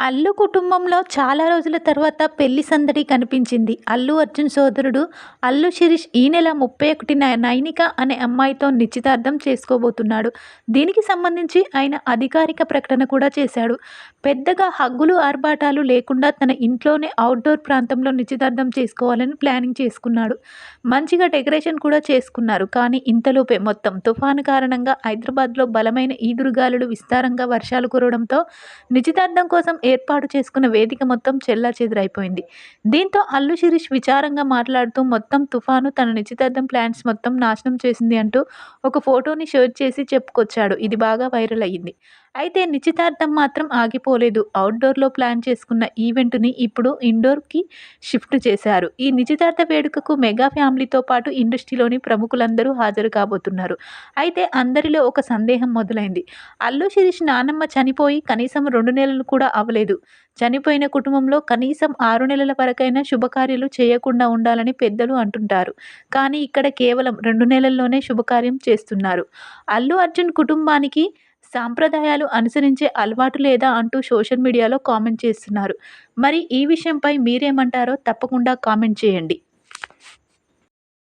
అల్లు కుటుంబంలో చాలా రోజుల తర్వాత పెళ్ళి సందడి కనిపించింది. అల్లు అర్జున్ సోదరుడు అల్లు శిరీష్ ఈ నెల ముప్పై ఒకటిన నైనిక అనే అమ్మాయితో నిశ్చితార్థం చేసుకోబోతున్నాడు. దీనికి సంబంధించి ఆయన అధికారిక ప్రకటన కూడా చేశాడు. పెద్దగా హగ్గులు ఆర్భాటాలు లేకుండా తన ఇంట్లోనే అవుట్డోర్ ప్రాంతంలో నిశ్చితార్థం చేసుకోవాలని ప్లానింగ్ చేసుకున్నాడు. మంచిగా డెకరేషన్ కూడా చేసుకున్నారు. కానీ ఇంతలోపే మొత్తం తుఫాను కారణంగా హైదరాబాద్లో బలమైన ఈదురుగాలులు విస్తారంగా వర్షాలు కురవడంతో నిశ్చితార్థం కోసం ఏర్పాటు చేసుకున్న వేదిక మొత్తం చెల్లాచెదురైపోయింది. దీంతో అల్లు శిరీష్ విచారంగా మాట్లాడుతూ మొత్తం తుఫాను తన నిశ్చితార్థం ప్లాన్స్ మొత్తం నాశనం చేసింది అంటూ ఒక ఫోటోని షేర్ చేసి చెప్పుకొచ్చాడు. ఇది బాగా వైరల్ అయ్యింది. అయితే నిశ్చితార్థం మాత్రం ఆగిపోలేదు. అవుట్డోర్లో ప్లాన్ చేసుకున్న ఈవెంట్ని ఇప్పుడు ఇండోర్కి షిఫ్ట్ చేశారు. ఈ నిశ్చితార్థ వేడుకకు మెగా ఫ్యామిలీతో పాటు ఇండస్ట్రీలోని ప్రముఖులందరూ హాజరు కాబోతున్నారు. అయితే అందరిలో ఒక సందేహం మొదలైంది. అల్లు శిరీష్ నానమ్మ చనిపోయి కనీసం రెండు నెలలు కూడా లేదు. చనిపోయిన కుటుంబంలో కనీసం ఆరు నెలల వరకైనా శుభకార్యాలు చేయకుండా ఉండాలని పెద్దలు అంటుంటారు. కానీ ఇక్కడ కేవలం రెండు నెలల్లోనే శుభకార్యం చేస్తున్నారు. అల్లు అర్జున్ కుటుంబానికి సాంప్రదాయాలు అనుసరించే అలవాటు లేదా అంటూ సోషల్ మీడియాలో కామెంట్ చేస్తున్నారు. మరి ఈ విషయంపై మీరేమంటారో తప్పకుండా కామెంట్ చేయండి.